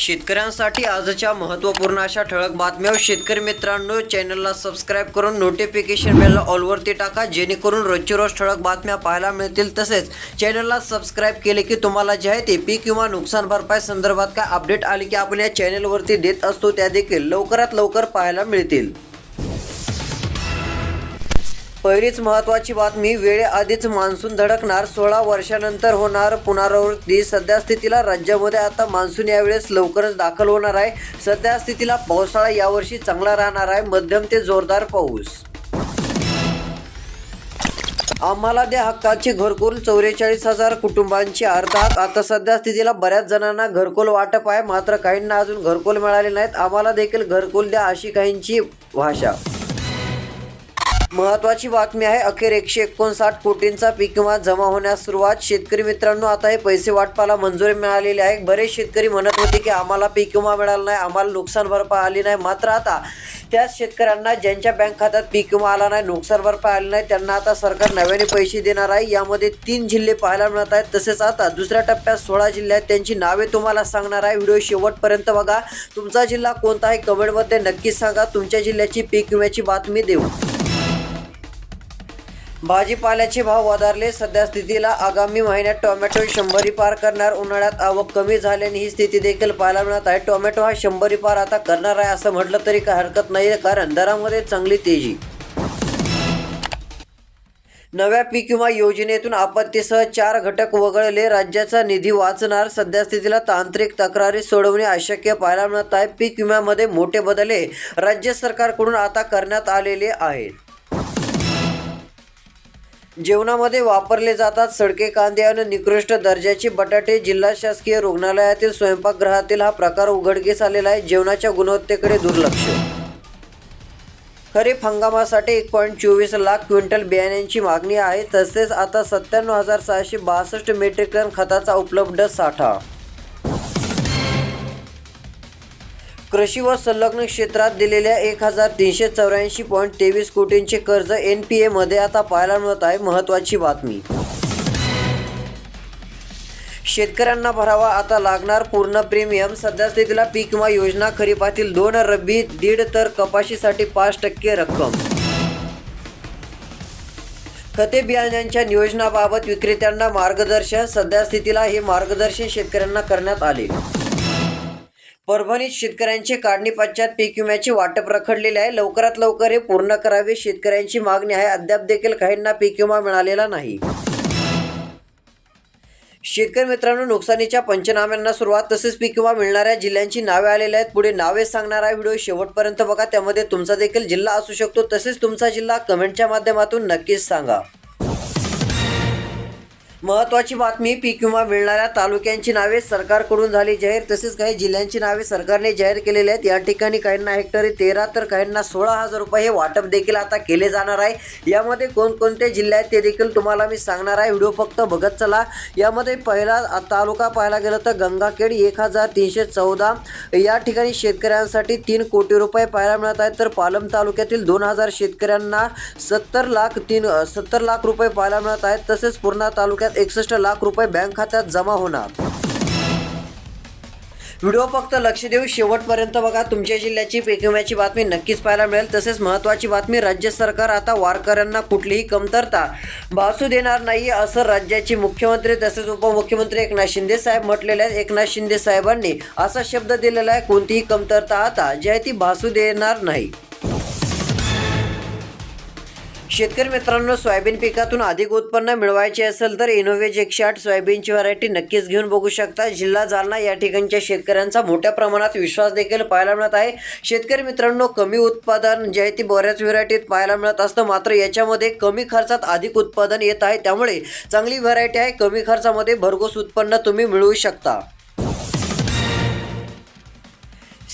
शेतकऱ्यांसाठी आजच्या महत्त्वपूर्ण अशा ठळक बातम्या शेतकरी मित्रांनो चॅनलला सबस्क्राईब करून नोटिफिकेशन बेलला ऑलवरती टाका जेणेकरून रोजची रोज ठळक बातम्या पाहायला मिळतील तसेच चॅनलला सबस्क्राईब केले की तुम्हाला जे आहे ते पीक किंवा नुकसान भरपाई संदर्भात काय अपडेट आली की आपण या चॅनलवरती देत असतो त्या देखील लवकरात लवकर पाहायला मिळतील. पहिलीच महत्त्वाची बातमी वेळेआधीच मान्सून धडकणार सोळा वर्षानंतर होणार पुनरावृत्ती. सध्या स्थितीला राज्यामध्ये आता मान्सून यावेळेस लवकरच दाखल होणार आहे. सध्या स्थितीला पावसाळा यावर्षी चांगला राहणार आहे. मध्यम ते जोरदार पाऊस. आम्हाला द्या हक्काची घरकुल चौवेचाळीस हजार कुटुंबांची अर्थात आता सध्या स्थितीला बऱ्याच जणांना घरकुल वाटप आहे. मात्र काहींना अजून घरकुल मिळाले नाहीत. आम्हाला देखील घरकुल द्या अशी काहींची भाषा. महत्वाची बातमी आहे अखेर एकशे एकोणसाठ कोटींचा पीक विमा जमा होण्यास सुरुवात. शेतकरी मित्रांनो आता हे पैसे वाटपाला मंजुरी मिळालेली आहे. बरेच शेतकरी म्हणत होते की आम्हाला पीक विमा मिळाला नाही आम्हाला नुकसान भरपाई आली नाही. मात्र आता त्याच शेतकऱ्यांना ज्यांच्या बँक खात्यात पीक विमा आला नाही नुकसान भरपाई आली नाही त्यांना आता सरकार नव्याने पैसे देणार आहे. यामध्ये तीन जिल्हे पाहायला मिळत आहेत. तसेच आता दुसऱ्या टप्प्यात सोळा जिल्हे आहेत. त्यांची नावे तुम्हाला सांगणार आहे. व्हिडिओ शेवटपर्यंत बघा. तुमचा जिल्हा कोणता आहे? कमेंटमध्ये नक्कीच सांगा. तुमच्या जिल्ह्याची पीक विम्याची बातमी देऊ. भाजीपाल्याचे भाव वधारले सध्या स्थितीला आगामी महिन्यात टोमॅटो शंभरी पार करणार. उन्हाळ्यात आवक कमी झाल्याने ही स्थिती देखील पाहायला मिळत आहे. टोमॅटो हा शंभरी पार आता करणार आहे असं म्हटलं तरी काय हरकत नाही कारण दरामध्ये चांगली तेजी. नव्या पीक विमा योजनेतून आपत्तीसह चार घटक वगळले. राज्याचा निधी वाचणार. सध्या स्थितीला तांत्रिक तक्रारी सोडवणे अशक्य पाहायला मिळत आहे. पीक विम्यामध्ये मोठे बदले राज्य सरकारकडून आता करण्यात आलेले आहेत. जेवणामध्ये वापरले जातात सडके कांदे आणि निकृष्ट दर्जाचे बटाटे. जिल्हा शासकीय रुग्णालयातील स्वयंपाकगृहातील हा प्रकार उघडकीस आलेला आहे. जेवणाच्या गुणवत्तेकडे दुर्लक्ष. खरीप हंगामासाठी एक पॉईंट चोवीस लाख क्विंटल बियाण्यांची मागणी आहे. तसेच आता सत्त्याण्णव हजार सहाशे बासष्ट मेट्रिक टन खताचा उपलब्ध साठा. कृषी व संलग्न क्षेत्रात दिलेल्या एक हजार तीनशे चौऱ्याऐंशी पॉईंट तेवीस कोटींचे कर्ज एन पी एमध्ये आता पाहायला मिळत आहे महत्त्वाची बातमी. शेतकऱ्यांना भरावा आता लागणार पूर्ण प्रीमियम सध्यास्थितीला पीक विमा योजना खरीपातील दोन रब्बी दीड तर कपाशीसाठी पाच टक्के रक्कम. खते बियाण्यांच्या नियोजनाबाबत विक्रेत्यांना मार्गदर्शन. सध्यास्थितीला हे मार्गदर्शन शेतकऱ्यांना करण्यात आले. परभणीत शेतकऱ्यांचे काढणी पश्चात पीक विम्याचे वाटप रखडलेले आहे. लवकरात लवकर हे पूर्ण करावे. शेतकऱ्यांची मागणी आहे. अद्याप देखील काहींना पीक विमा मिळालेला नाही. शेतकरी मित्रांनो नुकसानीच्या पंचनाम्यांना सुरुवात. तसेच पीक विमा मिळणाऱ्या जिल्ह्यांची नावे आलेली आहेत. पुढे नावे सांगणारा व्हिडिओ शेवटपर्यंत बघा. त्यामध्ये तुमचा देखील जिल्हा असू शकतो. तसेच तुमचा जिल्हा कमेंटच्या माध्यमातून नक्कीच सांगा. महत्वाची बातमी पीक विमा मिळणाऱ्या तालुक्यांची नावे सरकारकडून झाली जाहीर तसेच काही जिल्ह्यांची नावे सरकारने जाहीर केलेली आहेत. या ठिकाणी काहींना हेक्टरी तेरा तर काहींना सोळा हजार रुपये हे वाटप देखील आता केले जाणार आहे. यामध्ये कोणकोणते जिल्हे आहेत ते देखील तुम्हाला मी सांगणार आहे. व्हिडिओ फक्त बघत चला. यामध्ये पहिला तालुका पाहायला गेलं तर गंगाखेड एक हजार तीनशे चौदा. या ठिकाणी शेतकऱ्यांसाठी तीन कोटी रुपये पाहायला मिळत आहेत. तर पालम तालुक्यातील दोन हजार शेतकऱ्यांना सत्तर लाख तीन सत्तर लाख रुपये पाहायला मिळत आहेत. तसेच पूर्णा तालुक्यात एकसष्ट लाख रुपये बँक खात्यात जमा होणार. व्हिडिओ फक्त लक्ष देऊ शेवटपर्यंत बघा. तुमच्या जिल्ह्याची पीक बातमी नक्कीच पाहायला मिळेल. तसेच महत्त्वाची बातमी राज्य सरकार आता वारकऱ्यांना कुठलीही कमतरता भासू देणार नाही असं राज्याचे मुख्यमंत्री तसेच उपमुख्यमंत्री एकनाथ शिंदे साहेब म्हटलेले आहेत. एकनाथ शिंदे साहेबांनी असा शब्द दिलेला आहे कोणतीही कमतरता आता जी आहे ती भासू देणार नाही. शेतकरी मित्रांनो सोयाबीन पिकातून अधिक उत्पन्न मिळवायचे असेल तर इनोव्हेज एकशे आठ सोयाबीनची व्हरायटी नक्कीच घेऊन बघू शकता. जिल्हा जालना या ठिकाणच्या शेतकऱ्यांचा मोठ्या प्रमाणात विश्वास देखील पाहायला मिळत आहे. शेतकरी मित्रांनो कमी उत्पादन जे आहे ती बऱ्याच व्हरायटीत पाहायला मिळत असतं. मात्र याच्यामध्ये कमी खर्चात अधिक उत्पादन येत आहे. त्यामुळे चांगली व्हरायटी आहे. कमी खर्चामध्ये भरघोस उत्पन्न तुम्ही मिळवू शकता.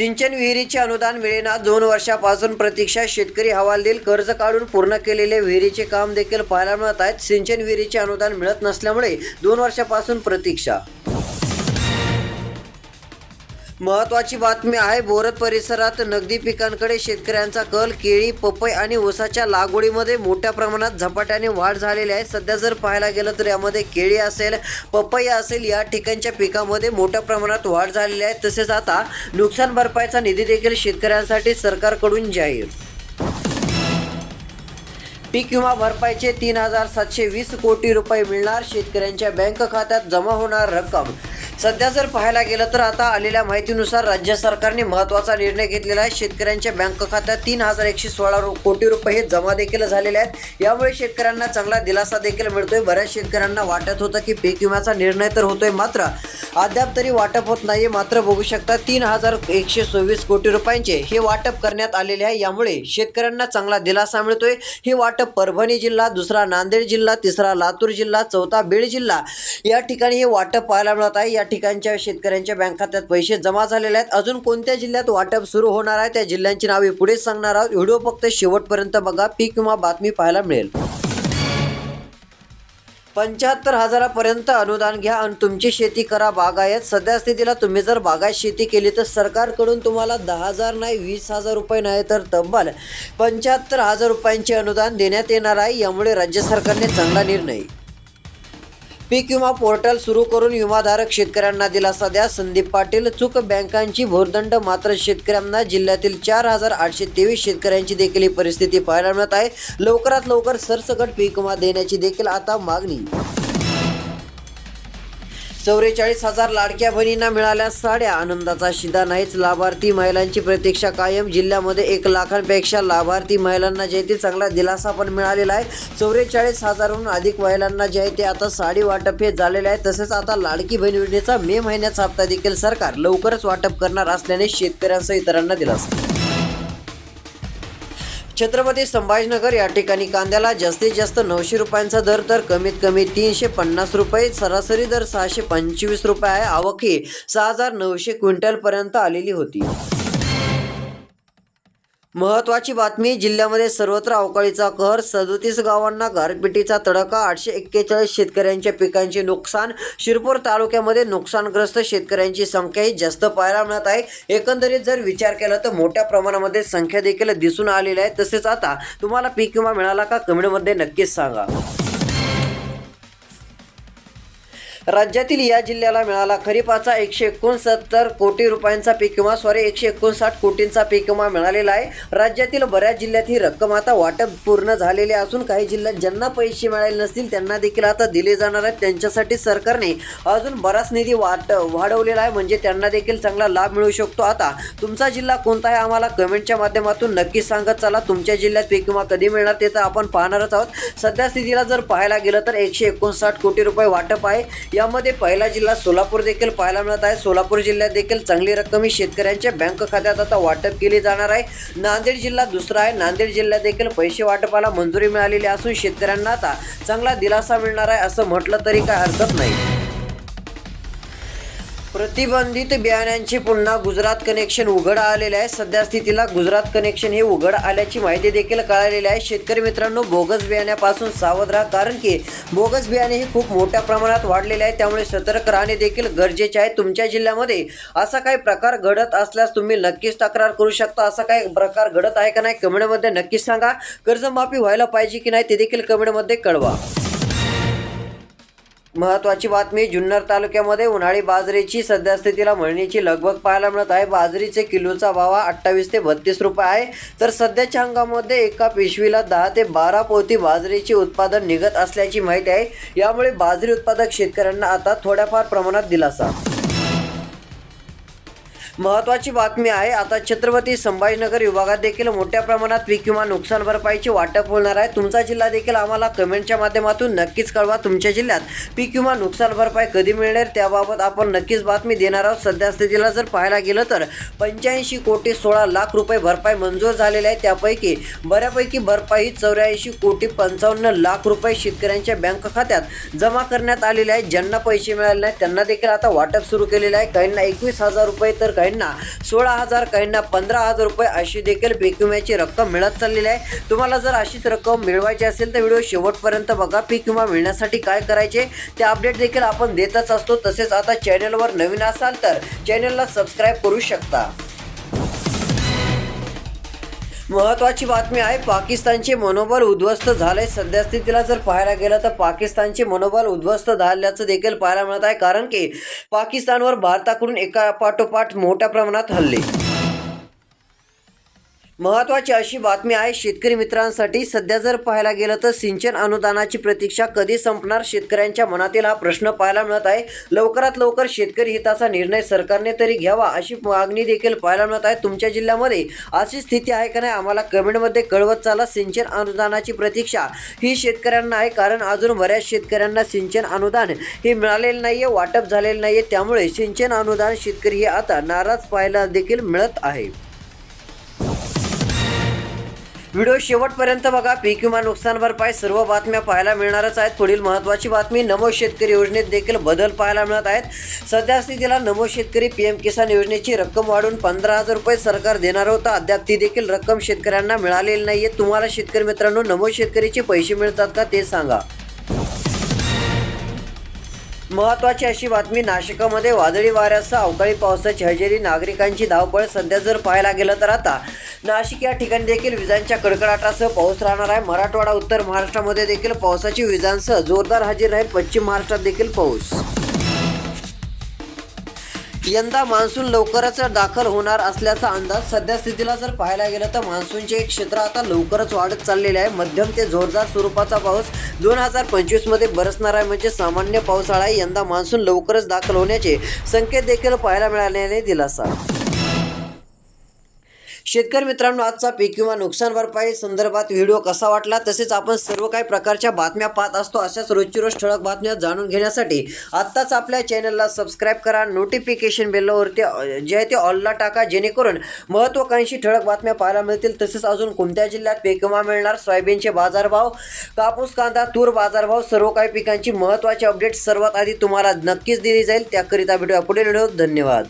सिंचन विहिरीचे अनुदान मिळेना. दोन वर्षापासून प्रतीक्षा शेतकरी हवालदिल कर्ज काढून पूर्ण केलेले विहिरीचे काम देखील पाहायला मिळत आहेत. सिंचन विहिरीचे अनुदान मिळत नसल्यामुळे दोन वर्षापासून प्रतीक्षा महत्वाची बातमी आहे बोरत परिसरात नगदी पिकांकडे शेतकऱ्यांचा कल केळी पपई आणि ऊसाच्या लागवडीमध्ये मोठ्या प्रमाणात झपाट्याने वाढ झालेली आहे. सध्या जर पाहायला गेलं तर यामध्ये केळी असेल पपई असेल या ठिकाणच्या पिकामध्ये मोठ्या प्रमाणात वाढ झालेली आहे. तसेच आता नुकसान भरपाईचा निधी देखील शेतकऱ्यांसाठी सरकारकडून जाहीर. पीक विमा भरपाईचे तीन हजार सातशे वीस कोटी रुपये मिळणार. शेतकऱ्यांच्या बँक खात्यात जमा होणार रक्कम. सध्या जर पाहायला गेलं तर आता आलेल्या माहितीनुसार राज्य सरकारने महत्त्वाचा निर्णय घेतलेला आहे. शेतकऱ्यांच्या बँक खात्यात तीन हजार एकशे सोळा कोटी रुपये हे जमा देखील झालेले आहेत. यामुळे शेतकऱ्यांना चांगला दिलासा देखील मिळतोय. बऱ्याच शेतकऱ्यांना वाटत होतं की पीक विम्याचा निर्णय तर होतोय. मात्र अद्याप तरी वाटप होत नाही मात्र बघू शकता तीन हजार एकशे सव्वीस कोटी रुपयांचे हे वाटप करण्यात आलेले आहे. यामुळे शेतकऱ्यांना चांगला दिलासा मिळतोय. हे वाटप परभणी जिल्हा दुसरा नांदेड जिल्हा तिसरा लातूर जिल्हा चौथा बीड जिल्हा या ठिकाणी हे वाटप पाहायला मिळत आहे. या ठिकाणच्या शेतकऱ्यांच्या बँक खात्यात पैसे जमा झालेले आहेत. अजून कोणत्या जिल्ह्यात वाटप सुरू होणार आहे? त्या जिल्ह्यांची नावे पुढे सांगणार आहोत. व्हिडिओ फक्त शेवटपर्यंत बघा. पीक विमा बातमी पाहायला मिळेल. पंच्याहत्तर हजारापर्यंत अनुदान घ्या आणि तुमची शेती करा. बागायत सध्या स्थितीला तुम्ही जर बागायत शेती केली तर सरकारकडून तुम्हाला दहा हजार नाही वीस हजार रुपये नाही तर तब्बल पंच्याहत्तर हजार रुपयांचे अनुदान देण्यात येणार आहे. यामुळे राज्य सरकारने चांगला निर्णय पीक विमा पोर्टल सुरू करून विमाधारक शेतकऱ्यांना दिलासा द्या संदीप पाटील. चूक बँकांची भोरदंड मात्र शेतकऱ्यांना जिल्ह्यातील चार हजार आठशे तेवीस शेतकऱ्यांची देखील ही परिस्थिती पाहायला मिळत आहे. लवकरात लवकर सरसकट पीक विमा देण्याची देखील आता मागणी. चौवेचाळीस हजार लाडक्या बहिणींना मिळाल्या साड्या. आनंदाचा शिदा नाहीच लाभार्थी महिलांची प्रतीक्षा कायम. जिल्ह्यामध्ये एक लाखांपेक्षा लाभार्थी महिलांना जे आहे ते चांगला दिलासा पण मिळालेला आहे. चौवेचाळीस हजारहून अधिक महिलांना जे आहे ते आता साडी वाटप हे झालेले आहे. तसेच आता लाडकी बहीण योजनेचा मे महिन्याचा हप्ता देखील सरकार लवकरच वाटप करणार असल्याने शेतकऱ्यांसह इतरांना दिलासा. छत्रपती संभाजीनगर या ठिकाणी कांद्याला जास्तीत जास्त नऊशे रुपयांचा दर तर कमीत कमी तीनशे पन्नास रुपये सरासरी दर सहाशे पंचवीस रुपये आहे. आवक ही सहा हजार नऊशे क्विंटलपर्यंत आलेली होती. महत्वाची बातमी जिल्ह्यामध्ये सर्वत्र अवकाळीचा कहर सदोतीस गावांना गारपिटीचा तडाखा आठशे एक्केचाळीस शेतकऱ्यांच्या पिकांचे नुकसान शिरपूर तालुक्यामध्ये नुकसानग्रस्त शेतकऱ्यांची संख्याही जास्त पाहायला मिळत आहे. एकंदरीत जर विचार केला तर मोठ्या प्रमाणामध्ये संख्या देखील दिसून आलेली आहे. तसेच आता तुम्हाला पीक विमा मिळाला का? कमेंटमध्ये नक्कीच सांगा. राज्यातील या जिल्ह्याला मिळाला खरीपाचा एकशे एकोणसत्तर कोटी रुपयांचा पीक विमा. सॉरी एकशे एकोणसाठ कोटींचा पीक विमा मिळालेला आहे. राज्यातील बऱ्याच जिल्ह्यात ही रक्कम आता वाटप पूर्ण झालेले असून काही जिल्ह्यात ज्यांना पैसे मिळाले नसतील त्यांना देखील आता दिले जाणार आहेत. त्यांच्यासाठी सरकारने अजून बराच निधी वाट वाढवलेला आहे. म्हणजे त्यांना देखील चांगला लाभ मिळू शकतो. आता तुमचा जिल्हा कोणता आहे आम्हाला कमेंटच्या माध्यमातून नक्की सांगत चला. तुमच्या जिल्ह्यात पीक विमा कधी मिळणार ते तर आपण पाहणारच आहोत. सध्या स्थितीला जर पाहायला गेलं तर एकशे एकोणसाठ कोटी रुपये वाटप आहे. यामध्ये पहिला जिल्हा सोलापूर देखील पाहायला मिळत आहे. सोलापूर जिल्ह्यात देखील चांगली रक्कम ही शेतकऱ्यांच्या बँक खात्यात आता वाटप केली जाणार आहे. नांदेड जिल्हा दुसरा आहे. नांदेड जिल्ह्यात देखील पैसे वाटपाला मंजुरी मिळालेली असून शेतकऱ्यांना आता चांगला दिलासा मिळणार आहे असं म्हटलं तरी काय हरकत नाही. प्रतिबंधित बियाण्यांचे पुन्हा गुजरात कनेक्शन उघड आलेले आहे. सध्या स्थितीला गुजरात कनेक्शन हे उघड आल्याची माहिती देखील कळालेली आहे. शेतकरी मित्रांनो बोगस बियाण्यापासून सावध राहा कारण की बोगस बियाणे हे खूप मोठ्या प्रमाणात वाढलेले आहे. त्यामुळे सतर्क राहणे देखील गरजेचे आहे. तुमच्या जिल्ह्यामध्ये असा काही प्रकार घडत असल्यास तुम्ही नक्कीच तक्रार करू शकता. असा काही प्रकार घडत आहे का नाही कमेंटमध्ये नक्कीच सांगा. कर्जमाफी व्हायला पाहिजे की नाही ते देखील कमेंटमध्ये कळवा. महत्वाची बातमी जुन्नर तालुक्यामध्ये उन्हाळी बाजरीची सध्या स्थितीला मळणीची लगबग पाहायला मिळत आहे. बाजरीचे किलोचा भाव अठ्ठावीस ते बत्तीस रुपये आहे. तर सध्याच्या हंगामामध्ये एका पिशवीला दहा ते बारा पोती बाजरीचे उत्पादन निघत असल्याची माहिती आहे. यामुळे बाजरी उत्पादक शेतकऱ्यांना आता थोड्याफार प्रमाणात दिलासा. महत्वाची बातमी आहे आता छत्रपती संभाजीनगर विभागात देखील मोठ्या प्रमाणात पीक विमा नुकसान भरपाईचे वाटप होणार आहे. तुमचा जिल्हा देखील आम्हाला कमेंटच्या माध्यमातून नक्कीच कळवा. तुमच्या जिल्ह्यात पीक विमा नुकसान भरपाई कधी मिळणार त्याबाबत आपण नक्कीच बातमी देणार आहोत. सध्या स्थितीला जर पाहायला गेलं तर पंच्याऐंशी कोटी सोळा लाख रुपये भरपाई मंजूर झालेली आहे. त्यापैकी बऱ्यापैकी भरपाई चौऱ्याऐंशी कोटी पंचावन्न लाख रुपये शेतकऱ्यांच्या बँक खात्यात जमा करण्यात आलेले आहे. ज्यांना पैसे मिळाले नाहीत त्यांना देखील आता वाटप सुरू केलेलं आहे. काहींना एकवीस हजार रुपये तर काही काहींना सोळा हजार काहींना पंधरा हजार रुपये अशी देखील पीक विम्याची रक्कम मिळत चाललेली आहे. तुम्हाला जर अशीच रक्कम मिळवायची असेल तर व्हिडिओ शेवटपर्यंत बघा. पीक विमा मिळण्यासाठी काय करायचे ते अपडेट देखील आपण देतच असतो. तसेच आता चॅनलवर नवीन असाल तर चॅनलला सबस्क्राईब करू शकता. महत्वाची बातमी आहे पाकिस्तानचे मनोबल उद्ध्वस्त झाले सध्यास्थितीला जर पाहायला गेलं तर पाकिस्तानचे मनोबल उद्ध्वस्त झाल्याचं देखील पाहायला मिळत आहे कारण की पाकिस्तानवर भारताकडून एका पाठोपाठ मोठ्या प्रमाणात हल्ले. महत्वाची अशी बातमी आहे शेतकरी मित्रांसाठी सध्या जर पाहायला गेलं तर सिंचन अनुदानाची प्रतीक्षा कधी संपणार? शेतकऱ्यांच्या मनातील हा प्रश्न पाहायला मिळत आहे. लवकरात लवकर शेतकरी हिताचा निर्णय सरकारने तरी घ्यावा अशी मागणी देखील पाहायला मिळत आहे. तुमच्या जिल्ह्यामध्ये अशी स्थिती आहे का नाही? आम्हाला कमेंटमध्ये कळवत चाला. सिंचन अनुदानाची प्रतीक्षा ही शेतकऱ्यांना आहे कारण अजून बऱ्याच शेतकऱ्यांना सिंचन अनुदान हे मिळालेलं नाही आहे वाटप झालेलं नाही आहे त्यामुळे सिंचन अनुदान शेतकरी हे आता नाराज पाहायला देखील मिळत आहे. व्हिडिओ शेवटपर्यंत बघा. पीक विमा नुकसान भरपाई सर्व बातम्या पाहायला मिळणारच आहेत. पुढील महत्त्वाची बातमी नमो शेतकरी योजनेत देखील बदल पाहायला मिळत आहेत. सध्या स्थितीला नमो शेतकरी पीएम किसान योजनेची रक्कम वाढून पंधरा हजार रुपये सरकार देणार होतं. अद्याप ती देखील रक्कम शेतकऱ्यांना मिळालेली नाहीये. तुम्हाला शेतकरी मित्रांनो नमो शेतकरीचे पैसे मिळतात का ते सांगा. महत्वाची अशी बातमी नाशिकामध्ये वादळी वाऱ्यासह अवकाळी पावसाची हजेरी नागरिकांची धावपळ सध्या जर पाहायला गेलं तर आता नाशिक या ठिकाणी देखील विजांच्या कडकडाटासह पाऊस राहणार आहे. मराठवाडा उत्तर महाराष्ट्रामध्ये देखील पावसाची विजांसह जोरदार हजेरी राहील. पश्चिम महाराष्ट्रात देखील पाऊस. यंदा मान्सून लवकरच दाखल होणार असल्याचा अंदाज सध्या स्थितीला जर पाहायला गेलं तर मान्सूनचे एक क्षेत्र आता लवकरच वाढत चाललेले आहे. मध्यम ते जोरदार स्वरूपाचा पाऊस दोन हजार पंचवीसमध्ये बरसणार आहे. म्हणजे सामान्य पावसाळा आहे यंदा मान्सून लवकरच दाखल होण्याचे संकेत देखील पाहायला मिळाल्याने दिलासा. शेतकरी मित्रांनो आजचा पीक किंवा नुकसान भरपाई संदर्भात व्हिडिओ कसा वाटला? तसेच आपण सर्व काही प्रकारच्या बातम्या पाहत असतो. अशाच रोजची रोज ठळक बातम्या जाणून घेण्यासाठी आत्ताच आपल्या चॅनलला सबस्क्राईब करा. नोटिफिकेशन बेलवरती जे आहे ते ऑलला टाका जेणेकरून महत्त्वाकांक्षी ठळक बातम्या पाहायला मिळतील. तसेच अजून कोणत्या जिल्ह्यात पीक विमा मिळणार? सोयाबीनचे बाजारभाव कापूस कांदा तूर बाजारभाव सर्व काही पिकांची महत्त्वाची अपडेट सर्वात आधी तुम्हाला नक्कीच दिली जाईल. त्याकरिता व्हिडिओ पुढे व्हिडिओ धन्यवाद.